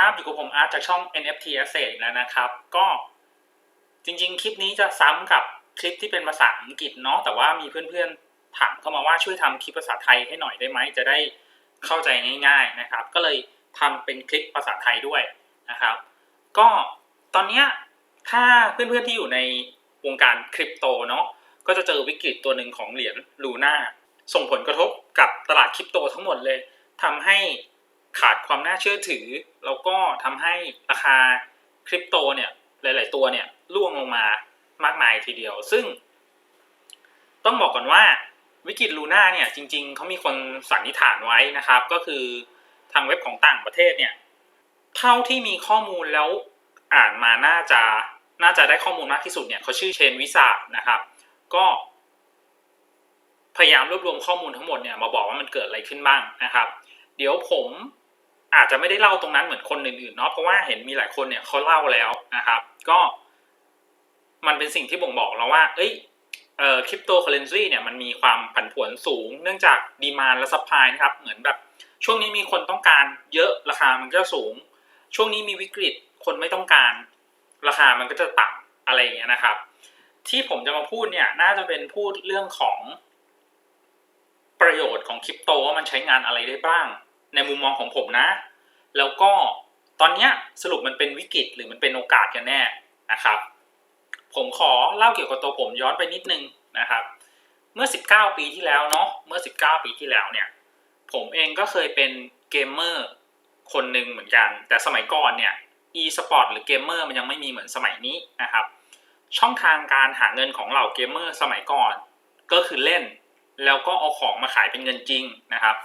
ครับอยู่กับผมอาร์ตจากช่อง NFT Asset แล้วนะครับ ก็จริง ๆ คลิปนี้จะซ้ำกับคลิปที่เป็นภาษาอังกฤษเนาะแต่ว่ามีเพื่อนๆถามเข้ามาว่าช่วยทำคลิปภาษาไทยให้หน่อยได้ไหมจะได้เข้าใจง่าย ๆนะครับ ก็เลยทำเป็นคลิปภาษาไทยด้วยนะครับ ก็ตอนนี้ถ้าเพื่อนๆที่อยู่ในวงการคริปโตเนาะก็จะเจอวิกฤตตัวหนึ่งของเหรียญลูน่าส่งผลกระทบกับตลาดคริปโตทั้งหมดเลยทำให้ขาดความน่าเชื่อถือ แล้วก็ทำให้ราคาคริปโตเนี่ยหลาย ๆ ตัวเนี่ยร่วงลงมามากมายทีเดียว ซึ่ง ต้องบอกก่อนว่าวิกฤตลูน่าเนี่ยจริง ๆเขามีคนสันนิษฐานไว้นะครับ ก็คือทางเว็บของต่างประเทศเนี่ยเท่าที่มีข้อมูลแล้วอ่านมาน่าจะน่าจะได้ข้อมูลมากที่สุดเนี่ยเขาชื่อเชนวิสานะครับ ก็พยายามรวบรวมข้อมูลทั้งหมดเนี่ยมาบอกว่ามันเกิดอะไรขึ้นบ้างนะครับ เดี๋ยวผม อาจจะไม่ได้เล่าตรงนั้นเหมือนคนอื่นๆเนาะเพราะว่าเห็นมีหลายคนเนี่ยเขาเล่าแล้วนะครับ ก็ มันเป็นสิ่งที่บ่งบอกเราว่า เอ้ยเอ่อคริปโตเคอเรนซีเนี่ยมันมีความผันผวนสูง เนื่องจากดีมานและซัพพลายนะครับ เหมือนแบบ ช่วงนี้มีคนต้องการเยอะราคามันก็สูง ช่วงนี้มีวิกฤตคนไม่ต้องการ ราคามันก็จะต่ำอะไรอย่างเงี้ยนะครับ ที่ผมจะมาพูดเนี่ย น่าจะเป็นพูดเรื่องของประโยชน์ของคริปโตว่ามันใช้งานอะไรได้บ้าง ในมุมมองของผมนะ แล้วก็ตอนนี้สรุปมันเป็นวิกฤตหรือมันเป็นโอกาสกันแน่นะครับ ผมขอเล่าเกี่ยวกับตัวผมย้อนไปนิดนึงนะครับ เมื่อ 19 ปีที่แล้วเนาะเมื่อ 19 ปีที่แล้วเนี่ย ผมเองก็เคยเป็นเกมเมอร์คนหนึ่งเหมือนกัน แต่สมัยก่อนเนี่ย e-sport หรือเกมเมอร์มันยังไม่มีเหมือนสมัยนี้นะครับ ช่องทางการหาเงินของเหล่าเกมเมอร์สมัยก่อน ก็คือเล่น แล้วก็เอาของมาขายเป็นเงินจริงนะครับ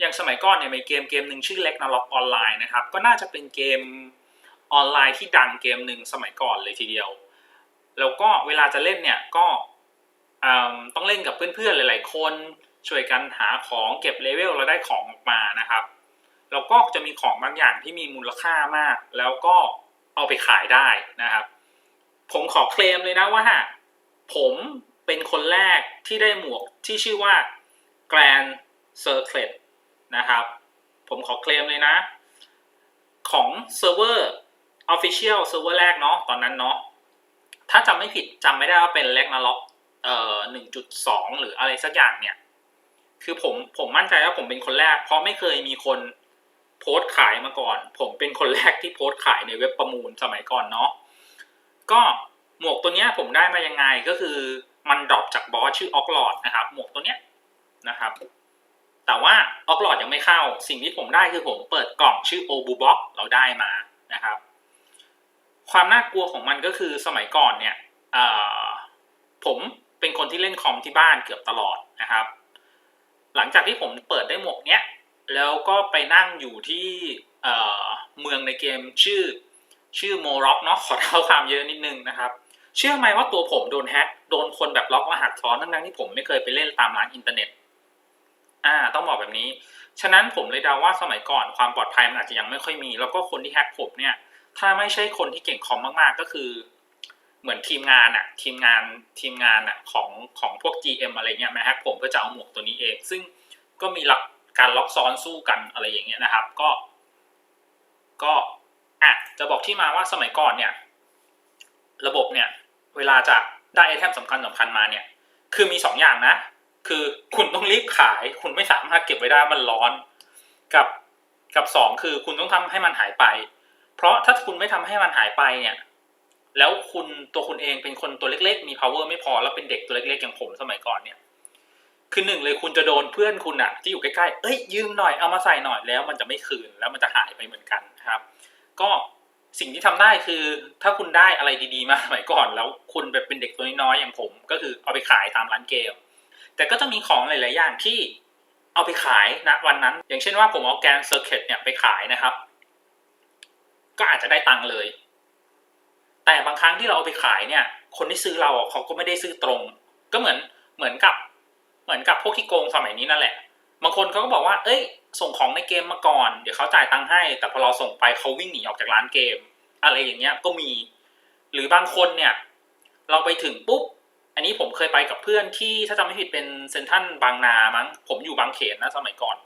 อย่างสมัยก่อนเนี่ยมีเกมเกมหนึ่งชื่อเล็กนาล็อกออนไลน์นะครับ ก็น่าจะเป็นเกมออนไลน์ที่ดังเกมหนึ่งสมัยก่อนเลยทีเดียว แล้วก็เวลาจะเล่นเนี่ยก็ต้องเล่นกับเพื่อนๆหลาย ๆ คนช่วยกันหาของเก็บเลเวลแล้วได้ของออกมานะครับแล้วก็จะมีของบางอย่างที่มีมูลค่ามาก แล้วก็เอาไปขายได้นะครับ ผมขอเคลมเลยนะว่าผม เป็นคนแรกที่ได้หมวกที่ชื่อว่า Grand Circlet นะครับ ผมขอเคลมเลยนะ ของเซิร์ฟเวอร์ Official เซิร์ฟเวอร์แรกเนาะตอนนั้นเนาะถ้าจำไม่ผิดจำไม่ได้ว่าเป็นแลกนาล็อกเอ่อหนึ่งจุดสองหรืออะไรสักอย่างเนี่ย คือผมผมมั่นใจว่าผมเป็นคนแรก เพราะไม่เคยมีคนโพสต์ขายมาก่อน ผมเป็นคนแรกที่โพสต์ขายในเว็บประมูลสมัยก่อนเนาะก็หมวกตัวเนี้ยผมได้มายังไงก็คือ มันดรอปจากบอสชื่อออกลอดนะครับ หมวกตัวเนี้ยนะครับ แต่ว่าออกลอดยังไม่เข้า สิ่งที่ผมได้คือผมเปิดกล่องชื่อโอบูบ็อกเราได้มานะครับ ความน่ากลัวของมันก็คือสมัยก่อนเนี่ยผมเป็นคนที่เล่นคอมที่บ้านเกือบตลอดนะครับ หลังจากที่ผมเปิดได้หมวกเนี้ยแล้วก็ไปนั่งอยู่ที่เมืองในเกมชื่อชื่อโมร็อกเนาะขอเท้าความเยอะนิดนึงนะครับ เชื่อไหมว่าตัวผมโดนแฮ็กโดนคนแบบล็อกรหัสซ้อนทั้งๆที่ผมไม่เคยไปเล่นตามร้านอินเทอร์เน็ต อ่า ต้องบอกแบบนี้ ฉะนั้นผมเลยเดาว่าสมัยก่อนความปลอดภัยมันอาจจะยังไม่ค่อยมี แล้วก็คนที่แฮ็กผมเนี่ย ถ้าไม่ใช่คนที่เก่งคอมมากๆ ก็คือ เหมือนทีมงานอะทีมงานทีมงานอะของของพวก GM อะไรเงี้ยมาแฮ็กผมก็จะเอาหมวกตัวนี้เอง ซึ่งก็มีลักการล็อกซ้อนสู้กันอะไรอย่างเงี้ยนะครับ ก็ ก็อะจะบอกที่มาว่าสมัยก่อนเนี่ย ระบบเนี่ย เวลาจะได้ไอเทมสำคัญสำคัญมาเนี่ย คือมีสองอย่างนะ คือคุณต้องรีบขาย คุณไม่สามารถเก็บไว้ได้มันร้อน กับกับสองคือคุณต้องทำให้มันหายไป เพราะถ้าคุณไม่ทำให้มันหายไปเนี่ย แล้วคุณตัวคุณเองเป็นคนตัวเล็ก ๆ มี power ไม่พอแล้วเป็นเด็กตัวเล็ก ๆ อย่างผมสมัยก่อนเนี่ย คือหนึ่งเลยคุณจะโดนเพื่อนคุณอะที่อยู่ใกล้ๆ เอ้ยยืมหน่อยเอามาใส่หน่อยแล้ว มันจะไม่คืนแล้วมันจะหายไปเหมือนกันนะครับ ก็ สิ่งที่ทำได้คือถ้าคุณได้อะไรดีๆมาสมัยก่อน แล้วคุณแบบเป็นเด็กตัวน้อยๆอย่างผม ก็คือเอาไปขายตามร้านเกม แต่ก็จะมีของหลาย ๆ อย่างที่เอาไปขายนะวันนั้น อย่างเช่นว่าผมเอาแกนเซอร์เคิตเนี่ยไปขายนะครับ ก็อาจจะได้ตังค์เลย แต่บางครั้งที่เราเอาไปขายเนี่ย คนที่ซื้อเราเขาก็ไม่ได้ซื้อตรง ก็เหมือนเหมือนกับ เหมือนกับพวกที่โกงสมัยนี้นั่นแหละ บางคนเขาก็บอกว่า เอ้ย ส่งของในเกมมาก่อน เดี๋ยวเขาจ่ายตังค์ให้ แต่พอเราส่งไปเขาวิ่งหนีออกจากร้านเกม อะไรอย่างเงี้ยก็มี หรือบางคนเนี่ย เราไปถึงปุ๊บ อันนี้ผมเคยไปกับเพื่อนที่ถ้าจำไม่ผิดเป็นเซนทันบางนามั้ง ผมอยู่บางเขนนะสมัยก่อน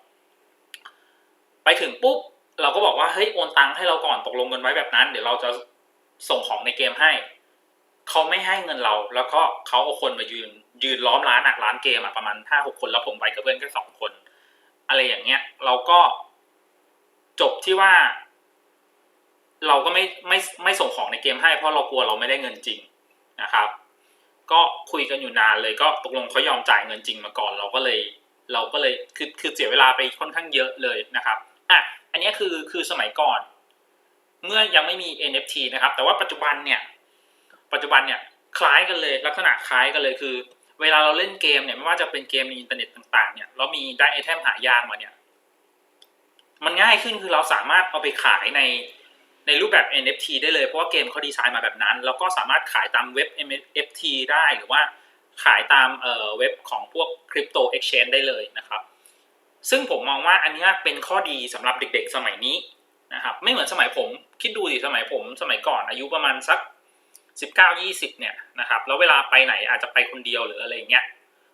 ไปถึงปุ๊บ เราก็บอกว่า เฮ้ย โอนตังค์ให้เราก่อนตกลงกันไว้แบบนั้น เดี๋ยวเราจะส่งของในเกมให้ เขาไม่ให้เงินเรา แล้วก็เขาเอาคนมายืนยืนล้อมร้านอะร้านเกมอะประมาณห้าหกคนแล้วผมไปกับเพื่อนแค่สองคน อะไรอย่างเงี้ย เราก็จบที่ว่า เราก็ไม่ไม่ไม่ส่งของในเกมให้เพราะเรากลัวเราไม่ได้เงินจริงนะครับ ก็คุยกันอยู่นานเลยก็ตกลงเขายอมจ่ายเงินจริงมาก่อน เราก็เลย เราก็เลยคือคือเสียเวลาไปค่อนข้างเยอะเลยนะครับอะอันนี้คือคือสมัยก่อน เมื่อยังไม่มี NFT นะครับ แต่ว่าปัจจุบันเนี่ย ปัจจุบันเนี่ยคล้ายกันเลย ลักษณะคล้ายกันเลยคือ เวลาเราเล่นเกมเนี่ยไม่ว่าจะเป็นเกมในอินเทอร์เน็ตต่างๆ เนี่ยเรามีได้ไอเทมหายากมาเนี่ย มันง่ายขึ้นคือเราสามารถเอาไปขายในในรูปแบบ NFT ได้เลยเพราะว่าเกมเขาดีไซน์มาแบบนั้น แล้วก็สามารถขายตามเว็บ NFT ได้หรือว่าขายตามเอ่อเว็บของพวกคริปโตเอ็กชแนนได้เลยนะครับ ซึ่งผมมองว่าอันนี้เป็นข้อดีสำหรับเด็กๆ สมัยนี้นะครับ ไม่เหมือนสมัยผม คิดดูดิสมัยผม สมัยก่อนอายุประมาณสัก 19 20เนี่ยนะครับแล้วเวลาไปไหนอาจจะไปคนเดียวหรืออะไรเงี้ย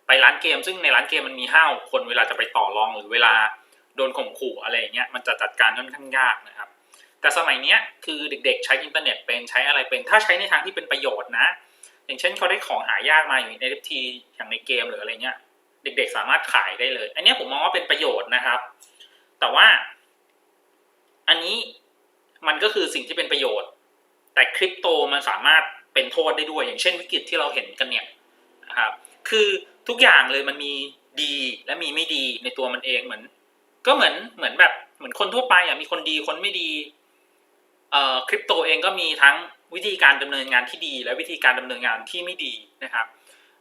ไปร้านเกม ซึ่งในร้านเกมมันมีห้าคนเวลาจะไปต่อรองหรือเวลาโดนข่มขู่อะไรเงี้ยมันจะจัดการค่อนข้างยากนะครับ แต่สมัยเนี้ยคือเด็กๆ ใช้อินเทอร์เน็ตเป็นใช้อะไรเป็น ถ้าใช้ในทางที่เป็นประโยชน์นะ อย่างเช่นเขาได้ของหายากมาอย่าง NFT อย่างในเกมหรืออะไรเงี้ยเด็กๆสามารถขายได้เลย อันนี้ผมมองว่าเป็นประโยชน์นะครับ แต่ว่า อันนี้มันก็คือสิ่งที่เป็นประโยชน์ แต่คริปโตมันสามารถเป็นโทษได้ด้วย อย่างเช่นวิกฤตที่เราเห็นกันเนี่ยนะครับคือทุกอย่างเลยมันมีดีและมีไม่ดีในตัวมันเองเหมือน ก็เหมือนเหมือนแบบเหมือนคนทั่วไปอะมีคนดีคนไม่ดีเอ่อคริปโตเองก็มีทั้งวิธีการดำเนินงานที่ดี และวิธีการดำเนินงานที่ไม่ดีนะครับ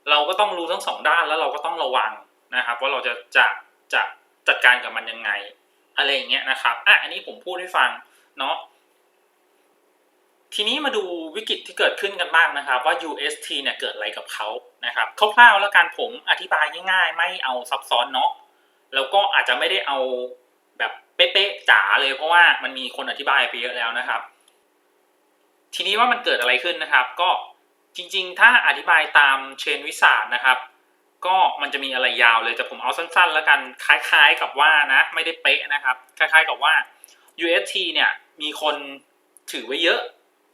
เราก็ต้องรู้ทั้งสองด้านแล้วเราก็ต้องระวังนะครับ ว่าเราจะจะจะจัดการกับมันยังไง อะไรอย่างเงี้ยนะครับอะอันนี้ผมพูดให้ฟังเนาะ ทีนี้มาดูวิกฤตที่เกิดขึ้นกันบ้างนะครับ ว่า UST เนี่ยเกิดอะไรกับเขานะครับคร่าวๆแล้วกันผมอธิบายง่ายๆ ไม่เอาซับซ้อนเนาะแล้วก็อาจจะไม่ได้เอาแบบเป๊ะๆจ๋าเลยเพราะว่ามันมีคนอธิบายไปเยอะแล้วนะครับ ทีนี้ว่ามันเกิดอะไรขึ้นนะครับ ก็จริงๆ ถ้าอธิบายตามเชนวิสาสนะครับ ก็มันจะมีอะไรยาวเลยแต่ผมเอาสั้นๆ แล้วกันคล้าย ๆกับว่านะไม่ได้เป๊ะนะครับ คล้าย ๆกับว่า UST เนี่ยมีคนถือไว้เยอะ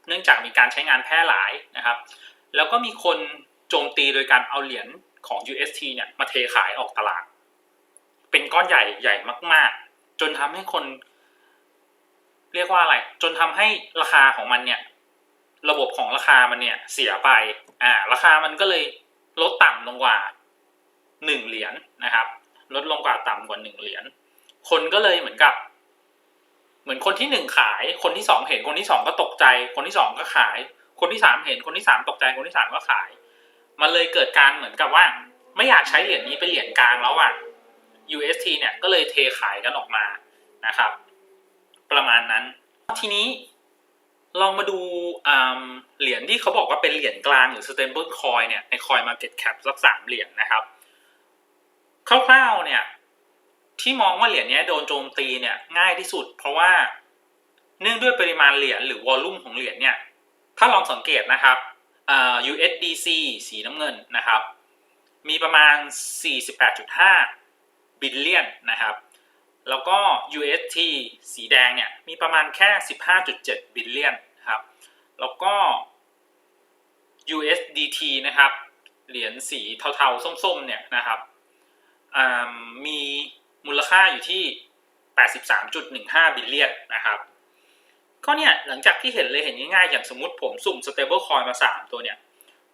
เนื่องจากมีการใช้งานแพร่หลายนะครับ แล้วก็มีคนโจมตีโดยการเอาเหรียญของ UST เนี่ยมาเทขายออกตลาด เป็นก้อนใหญ่ใหญ่มาก ๆ จนทำให้คน เรียกว่าอะไร จนทำให้ราคาของมันเนี่ย ระบบของราคามันเนี่ย เสียไป อ่า ราคามันก็เลยลดต่ำลงกว่าหนึ่งเหรียญนะครับ ลดลงกว่าต่ำกว่าหนึ่งเหรียญคนก็เลยเหมือนกับ เหมือนคนที่หนึ่งขาย คนที่สองเห็นคนที่สองก็ตกใจ คนที่สองก็ขาย คนที่สามเห็นคนที่สามตกใจคนที่สามก็ขาย มันเลยเกิดการเหมือนกับว่า ไม่อยากใช้เหรียญนี้เป็นเหรียญกลางแล้วอะ UST เนี่ยก็เลยเทขายกันออกมานะครับ ประมาณนั้น ทีนี้ลองมาดูเหรียญที่เขาบอกว่าเป็นเหรียญกลางหรือ stable coin เนี่ยใน coin market cap สักสามเหรียญนะครับ คร่าวๆเนี่ย ที่มองว่าเหรียญนี้โดนโจมตีเนี่ยง่ายที่สุด เพราะว่าเนื่องด้วยปริมาณเหรียญหรือวอลลุ่มของเหรียญเนี่ยถ้าลองสังเกตนะครับ USDC สีน้ำเงินนะครับ มีประมาณ 48.5 บิลเลียนนะครับ แล้วก็ UST สีแดงเนี่ยมีประมาณแค่ 15.7 บิลเลียนครับ แล้วก็ USDT นะครับ เหรียญสีเทาๆ ส้มๆ เนี่ยนะครับมี มูลค่าอยู่ที่ 83.15 บิลเลียนนะครับก็เนี่ยหลังจากที่เห็นเลยเห็นง่ายๆ อย่างสมมติผมสุ่ม stable coin มา 3 ตัวเนี่ย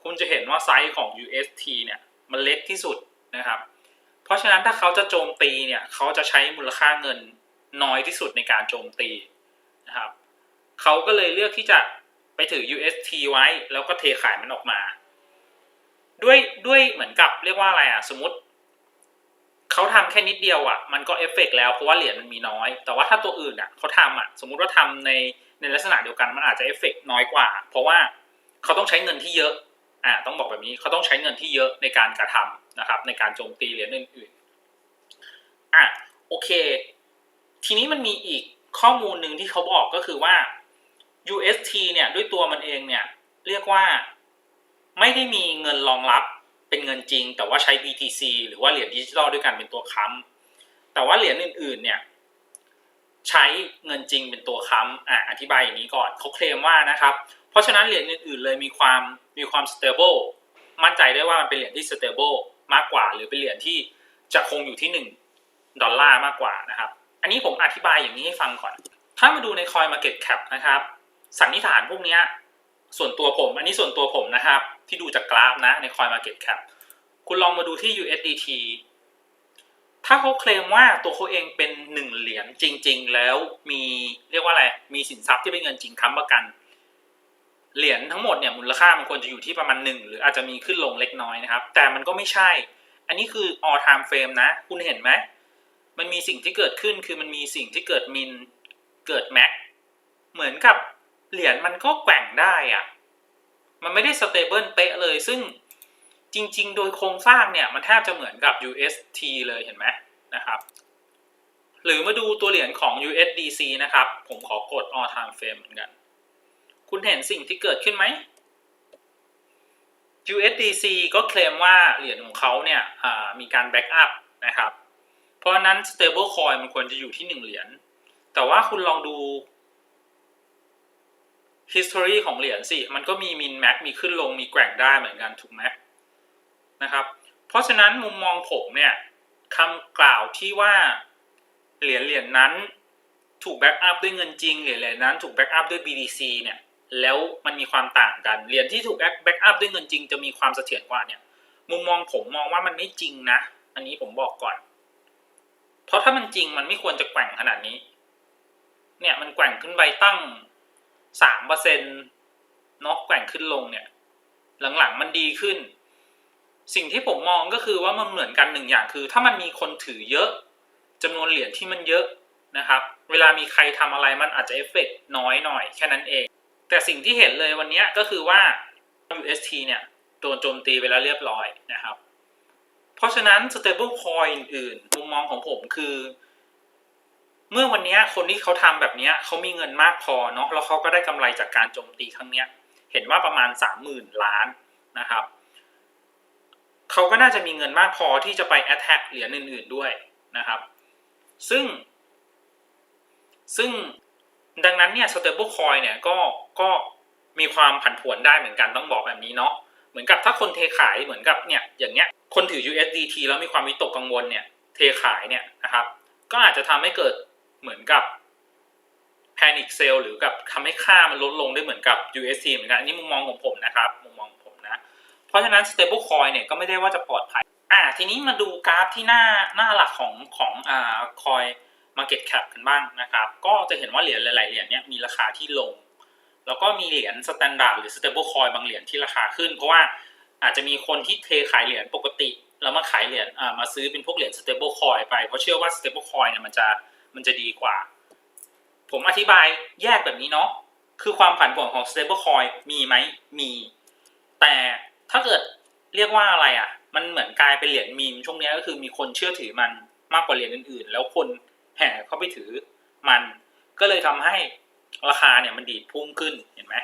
คุณจะเห็นว่าไซส์ของ UST เนี่ย มันเล็กที่สุดนะครับ เพราะฉะนั้นถ้าเขาจะโจมตีเนี่ย เขาจะใช้มูลค่าเงินน้อยที่สุดในการโจมตีนะครับ เขาก็เลยเลือกที่จะไปถือ UST ไว้ แล้วก็เทขายมันออกมา ด้วยด้วยเหมือนกับเรียกว่าอะไรอะ สมมติ เขาทำแค่นิดเดียวอะมันก็เอฟเฟกแล้วเพราะว่าเหรียญมันมีน้อย แต่ว่าถ้าตัวอื่นอะเขาทำอะสมมุติว่าทำในในลักษณะเดียวกันมันอาจจะเอฟเฟกน้อยกว่า เพราะว่าเขาต้องใช้เงินที่เยอะอ่าต้องบอกแบบนี้เขาต้องใช้เงินที่เยอะในการกระทำนะครับ ในการโจมตีเหรียญอื่นๆอะโอเค ทีนี้มันมีอีกข้อมูลหนึ่งที่เขาบอกก็คือว่า UST เนี่ยด้วยตัวมันเองเนี่ยเรียกว่าไม่ได้มีเงินรองรับ เป็นเงินจริง แต่ว่าใช้ BTC หรือว่าเหรียญดิจิทัลด้วยกันเป็นตัวค้ำแต่ว่าเหรียญอื่น ๆ เนี่ย ใช้เงินจริงเป็นตัวค้ำอะอธิบายอย่างนี้ก่อนเขาเคลมว่านะครับ เพราะฉะนั้นเหรียญอื่น ๆ เลยมีความมีความ stable มั่นใจได้ว่ามันเป็นเหรียญที่ stable มากกว่า หรือเป็นเหรียญที่จะคงอยู่ที่ 1 ดอลลาร์มากกว่านะครับ อันนี้ผมอธิบายอย่างนี้ให้ฟังก่อน ถ้ามาดูใน Coin Market Cap นะครับ สันนิษฐานพวกเนี้ยส่วนตัวผม อันนี้ส่วนตัวผมนะครับ ที่ดูจากกราฟนะใน Coin Market Cap คุณลองมาดูที่ USDT ถ้าเขาเคลมว่าตัวเขาเองเป็นหนึ่งเหรียญจริง ๆ แล้วมีเรียกว่าอะไร มีสินทรัพย์ที่เป็นเงินจริงค้ำประกัน เหรียญทั้งหมดเนี่ยมูลค่ามันควรจะอยู่ที่ประมาณหนึ่งหรืออาจจะมีขึ้นลงเล็กน้อยนะครับ แต่มันก็ไม่ใช่ อันนี้คือ all time frame นะ คุณเห็นไหมมันมีสิ่งที่เกิดขึ้นคือมันมีสิ่งที่เกิดมินเกิดแม็กเหมือนกับเหรียญมันก็แกว่งได้อะ มันไม่ได้สเตเบิลเป๊ะเลย ซึ่งจริง ๆ โดยโครงสร้างเนี่ยมันแทบจะเหมือนกับ UST เลยเห็นไหมนะครับ หรือมาดูตัวเหรียญของ USDC นะครับ ผมขอกด all time frame เหมือนกัน คุณเห็นสิ่งที่เกิดขึ้นไหม USDC ก็เคลมว่าเหรียญของเขาเนี่ยมีการแบ็กอัพนะครับ เพราะนั้น stable coin มันควรจะอยู่ที่ 1 เหรียญ แต่ว่าคุณลองดู history ของเหรียญสิ มันก็มี min max มีขึ้นลงมีแกว่งได้เหมือนกันถูกไหมนะครับ เพราะฉะนั้นมุมมองผมเนี่ยคำกล่าวที่ว่าเหรียญเหรียญนั้นถูกแบ็กอัพด้วยเงินจริงเหรียญเหรียญนั้นถูกแบ็กอัพด้วย BTC เนี่ยแล้วมันมีความต่างกันเหรียญที่ถูกแบ็กอัพด้วยเงินจริงจะมีความเสถียรกว่าเนี่ย มุมมองผมมองว่ามันไม่จริงนะ อันนี้ผมบอกก่อน เพราะถ้ามันจริงมันไม่ควรจะแกว่งขนาดนี้ เนี่ยมันแกว่งขึ้นไปตั้ง สามเปอร์เซ็นต์นาะแกว่งขึ้นลงเนี่ย หลังๆมันดีขึ้น สิ่งที่ผมมองก็คือว่ามันเหมือนกันหนึ่งอย่างคือ ถ้ามันมีคนถือเยอะจำนวนเหรียญที่มันเยอะนะครับ เวลามีใครทำอะไรมันอาจจะเอฟเฟกน้อยหน่อยแค่นั้นเอง แต่สิ่งที่เห็นเลยวันนี้ก็คือว่า UST เนี่ยโดนโจมตีไปแล้วเรียบร้อยนะครับ เพราะฉะนั้น stable coin อื่นๆมุมมองของผมคือ เมื่อวันนี้คนที่เขาทำแบบนี้เขามีเงินมากพอเนาะแล้วเขาก็ได้กำไรจากการโจมตีครั้งนี้เห็นว่าประมาณสามหมื่นล้านนะครับเขาก็น่าจะมีเงินมากพอที่จะไป attack เหรียญอื่น ๆด้วยนะครับ ซึ่ง ซึ่งดังนั้นเนี่ย stable coin เนี่ยก็ก็มีความผันผวนได้เหมือนกันต้องบอกแบบนี้เนาะเหมือนกับถ้าคนเทขายเหมือนกับเนี่ยอย่างเงี้ยคนถือ USDT แล้วมีความวิตกกังวลเนี่ยเทขายเนี่ยนะครับ ก็อาจจะทำให้เกิด เหมือนกับ panic sell หรือกับทำให้ค่ามันลดลงได้เหมือนกับ UST เหมือนกันอันนี้มุมมองของผมนะครับ มุมมองของผมนะ เพราะฉะนั้น stable coin เนี่ยก็ไม่ได้ว่าจะปลอดภัย อ่า ทีนี้มาดูกราฟที่หน้าหน้าหลักของของอ่า coin market cap กันบ้างนะครับ ก็จะเห็นว่าเหรียญหลายๆเหรียญเนี่ยมีราคาที่ลง แล้วก็มีเหรียญ standard หรือ stable coin บางเหรียญที่ราคาขึ้น เพราะว่าอาจจะมีคนที่เทขายเหรียญปกติแล้วมาขายเหรียญอ่ามาซื้อเป็นพวกเหรียญ stable coin ไปเพราะเชื่อว่า stable coin เนี่ยมันจะ มันจะดีกว่า ผมอธิบายแยกแบบนี้เนาะคือความผันผวนของ stable coin มีไหมมี แต่ถ้าเกิดเรียกว่าอะไรอะ่ะ มันเหมือนกลายเป็นเหรียญมีมช่วงนี้ก็คือมีคนเชื่อถือมันมากกว่าเหรียญอื่น ๆ แล้วคนแห่เข้าไปถือมัน ก็เลยทำให้ราคาเนี่ยมันดีดพุ่งขึ้นเห็นไหม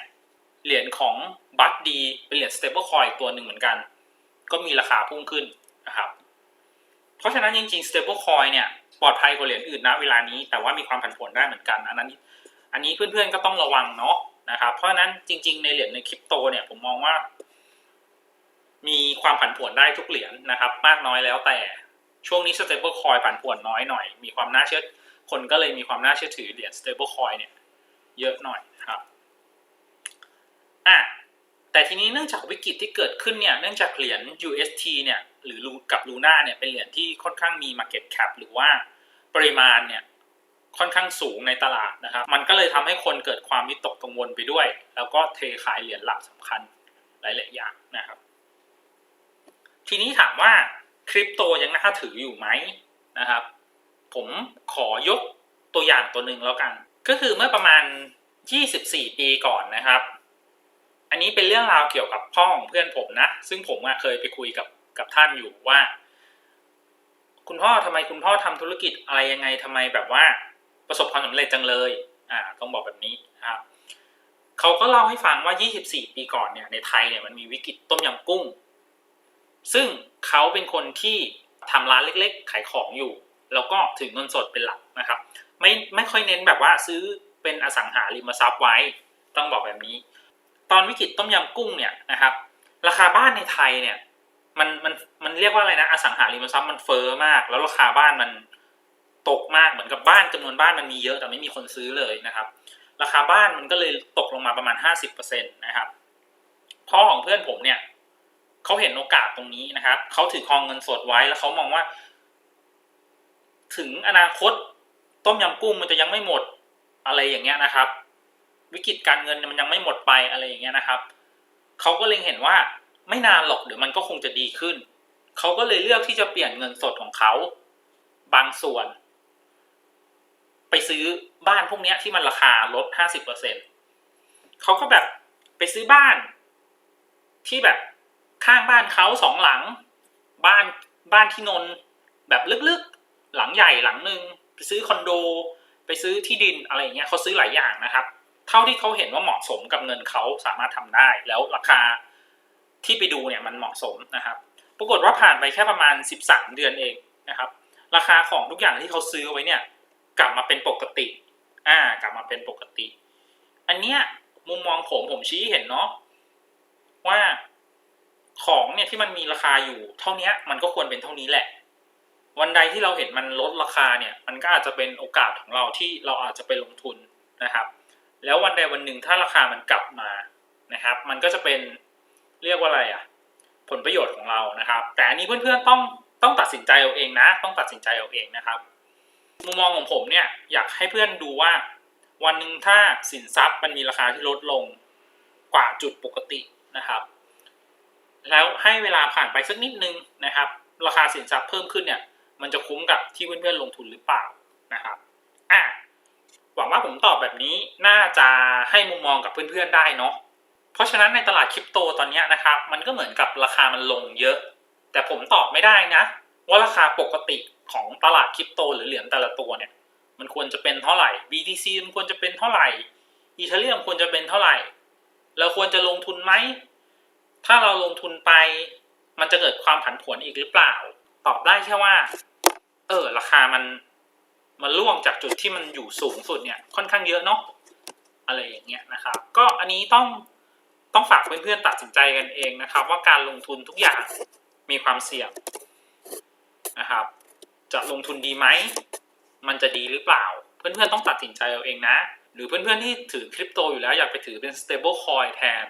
เหรียญของบัตดีเป็นเหรียญ stable coin ตัวหนึ่งเหมือนกัน ก็มีราคาพุ่งขึ้นนะครับ เพราะฉะนั้นจริงๆ stable coin เนี่ย ปลอดภัยกว่าเหรียญอื่นนะเวลานี้ แต่ว่ามีความผันผวนได้เหมือนกัน อันนั้น อันนี้เพื่อนๆก็ต้องระวังเนาะนะครับ เพราะฉะนั้นจริง ๆ ในเหรียญในคริปโตเนี่ยผมมองว่า มีความผันผวนได้ทุกเหรียญนะครับ มากน้อยแล้วแต่ช่วงนี้ stable coin ผันผวนน้อยหน่อย มีความน่าเชื่อคนก็เลยมีความน่าเชื่อถือเหรียญ stable coin เนี่ย เยอะหน่อยครับ อะ แต่ทีนี้เนื่องจากวิกฤตที่เกิดขึ้นเนี่ยเนื่องจากเหรียญ UST เนี่ยหรือกับลูน่าเนี่ยเป็นเหรียญที่ค่อนข้างมี market cap หรือว่าปริมาณเนี่ยค่อนข้างสูงในตลาดนะครับ มันก็เลยทำให้คนเกิดความวิตกกังวลไปด้วย แล้วก็เทขายเหรียญหลักสำคัญหลายๆอย่างนะครับ ทีนี้ถามว่าคริปโตยังน่าถืออยู่ไหมนะครับ ผมขอยกตัวอย่างตัวหนึ่งแล้วกัน ก็คือเมื่อประมาณ 24 ปีก่อนนะครับ อันนี้เป็นเรื่องราวเกี่ยวกับพ่อของเพื่อนผมนะ ซึ่งผมเคยไปคุยกับกับท่านอยู่ว่า คุณพ่อทำไมคุณพ่อทำธุรกิจอะไรยังไงทำไมแบบว่า ประสบความสำเร็จจังเลย อ่า ต้องบอกแบบนี้ครับเขาก็เล่าให้ฟังว่า 24 ปีก่อนเนี่ยในไทยเนี่ยมันมีวิกฤตต้มยำกุ้ง ซึ่งเขาเป็นคนที่ทำร้านเล็ก ๆ ขายของอยู่ แล้วก็ถือเงินสดเป็นหลักนะครับ ไม่ไม่ค่อยเน้นแบบว่าซื้อเป็นอสังหาริมทรัพย์ไว้ ต้องบอกแบบนี้ ตอนวิกฤตต้มยำกุ้งเนี่ยนะครับ ราคาบ้านในไทยเนี่ย มันมันมันเรียกว่าอะไรนะอสังหาริมทรัพย์มันเฟอ้อมาก แล้วราคาบ้านมันตกมากเหมือนกับบ้านจำนวนบ้านมันมีเยอะแต่ไม่มีคนซื้อเลยนะครับ ราคาบ้านมันก็เลยตกลงมาประมาณห้าสิบเปอร์เซ็นตนะครับพ่อของเพื่อนผมเนี่ยเขาเห็นโอกาสตรงนี้นะครับเขาถือครองเงินสดไว้แล้วเขามองว่า ถึงอนาคตต้มยำกุ้งมันจะยังไม่หมดอะไรอย่างเงี้ยนะครับ วิกฤตการเงินมันยังไม่หมดไปอะไรอย่างเงี้ยนะครับเขาก็เลยเห็นว่าไม่นานหรอกเดี๋ยวมันก็คงจะดีขึ้นเขาก็เลยเลือกที่จะเปลี่ยนเงินสดของเขาบางส่วน ไปซื้อบ้านพวกเนี้ยที่มันราคาลดห้าสิบเปอร์เซ็นเขาก็แบบไปซื้อบ้าน ที่แบบข้างบ้านเขาสองหลัง บ้านบ้านที่นนแบบลึกๆ หลังใหญ่หลังหนึ่งไปซื้อคอนโด ไปซื้อที่ดินอะไรอย่างเงี้ยเขาซื้อหลายอย่างนะครับ เท่าที่เขาเห็นว่าเหมาะสมกับเงินเขาสามารถทำได้ แล้วราคาที่ไปดูเนี่ยมันเหมาะสมนะครับ ปรากฏว่าผ่านไปแค่ประมาณ 13 เดือนเองนะครับ ราคาของทุกอย่างที่เขาซื้อไว้เนี่ย กลับมาเป็นปกติ อ่า กลับมาเป็นปกติ อันเนี้ยมุมมองผมผมชี้เห็นเนาะว่าของเนี่ยที่มันมีราคาอยู่ เท่านี้มันก็ควรเป็นเท่านี้แหละ วันใดที่เราเห็นมันลดราคาเนี่ย มันก็อาจจะเป็นโอกาสของเราที่เราอาจจะไปลงทุนนะครับ แล้ววันใดวันหนึ่งถ้าราคามันกลับมานะครับ มันก็จะเป็นเรียกว่าอะไรอะผลประโยชน์ของเรานะครับ แต่อันนี้เพื่อนๆต้องต้องตัดสินใจเอาเองนะ ต้องตัดสินใจเอาเองนะครับ มุมมองของผมเนี่ยอยากให้เพื่อนดูว่า วันหนึ่งถ้าสินทรัพย์มันมีราคาที่ลดลงกว่าจุดปกตินะครับ แล้วให้เวลาผ่านไปสักนิดนึงนะครับ ราคาสินทรัพย์เพิ่มขึ้นเนี่ย มันจะคุ้มกับที่เพื่อนๆลงทุนหรือเปล่านะครับ อะ หวังว่าผมตอบแบบนี้น่าจะให้มุมมองกับเพื่อนๆได้เนาะเพราะฉะนั้นในตลาดคริปโตตอนนี้นะครับ มันก็เหมือนกับราคามันลงเยอะ แต่ผมตอบไม่ได้นะ ว่าราคาปกติของตลาดคริปโต หรือเหรียญแต่ละตัวเนี่ย มันควรจะเป็นเท่าไหร่ BTC มันควรจะเป็นเท่าไหร่อีเทเรียมควรจะเป็นเท่าไหร่ เราควรจะลงทุนไหม ถ้าเราลงทุนไป มันจะเกิดความผันผวนอีกหรือเปล่า ตอบได้แค่ว่า เออ ราคามัน มันล่วงจากจุดที่มันอยู่สูงสุดเนี่ยค่อนข้างเยอะเนาะอะไรอย่างเงี้ยนะครับ ก็อันนี้ต้องต้องฝากเพื่อนๆตัดสินใจกันเองนะครับ ว่าการลงทุนทุกอย่างมีความเสี่ยงนะครับ จะลงทุนดีไหมมันจะดีหรือเปล่า เพื่อนๆต้องตัดสินใจเอาเองนะ หรือเพื่อนๆที่ถือคริปโตอยู่แล้วอยากไปถือเป็น stable coin แทน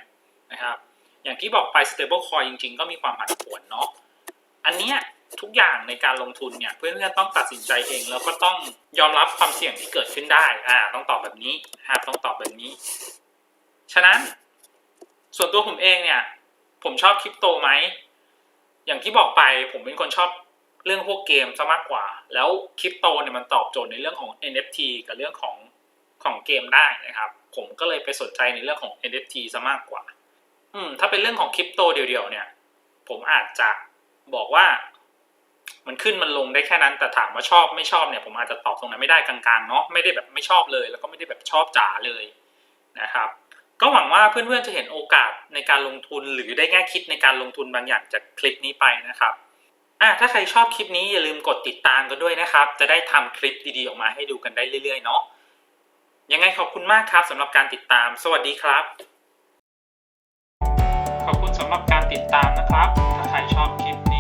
นะครับ อย่างที่บอกไป stable coin จริงๆ ก็มีความผันผวนเนาะ อันเนี้ยทุกอย่างในการลงทุนเนี่ยเพื่อนๆต้องตัดสินใจเอง แล้วก็ต้องยอมรับความเสี่ยงที่เกิดขึ้นได้อ่าต้องตอบแบบนี้นะต้องตอบแบบนี้ ฉะนั้น ส่วนตัวผมเองเนี่ย ผมชอบคริปโตไหมอย่างที่บอกไปผมเป็นคนชอบเรื่องพวกเกมซะมากกว่า แล้วคริปโตเนี่ยมันตอบโจทย์ในเรื่องของ NFT กับเรื่องของของเกมได้นะครับ ผมก็เลยไปสนใจในเรื่องของ NFT ซะมากกว่า อืมถ้าเป็นเรื่องของคริปโตเดียวๆเนี่ย ผมอาจจะ บอกว่า มันขึ้นมันลงได้แค่นั้น แต่ถามว่าชอบไม่ชอบเนี่ยผมอาจจะตอบตรงนั้นไม่ได้กลางๆเนาะไม่ได้แบบไม่ชอบเลย แล้วก็ไม่ได้แบบชอบจ๋าเลยนะครับ ก็หวังว่าเพื่อนๆจะเห็นโอกาสในการลงทุนหรือได้แง่คิดในการลงทุนบางอย่างจากคลิปนี้ไปนะครับอะถ้าใครชอบคลิปนี้อย่าลืมกดติดตามกันด้วยนะครับ จะได้ทำคลิปดีๆออกมาให้ดูกันได้เรื่อยๆเนาะยังไงขอบคุณมากครับสำหรับการติดตาม สวัสดีครับ ขอบคุณสำหรับการติดตามนะครับ ถ้าใครชอบคลิป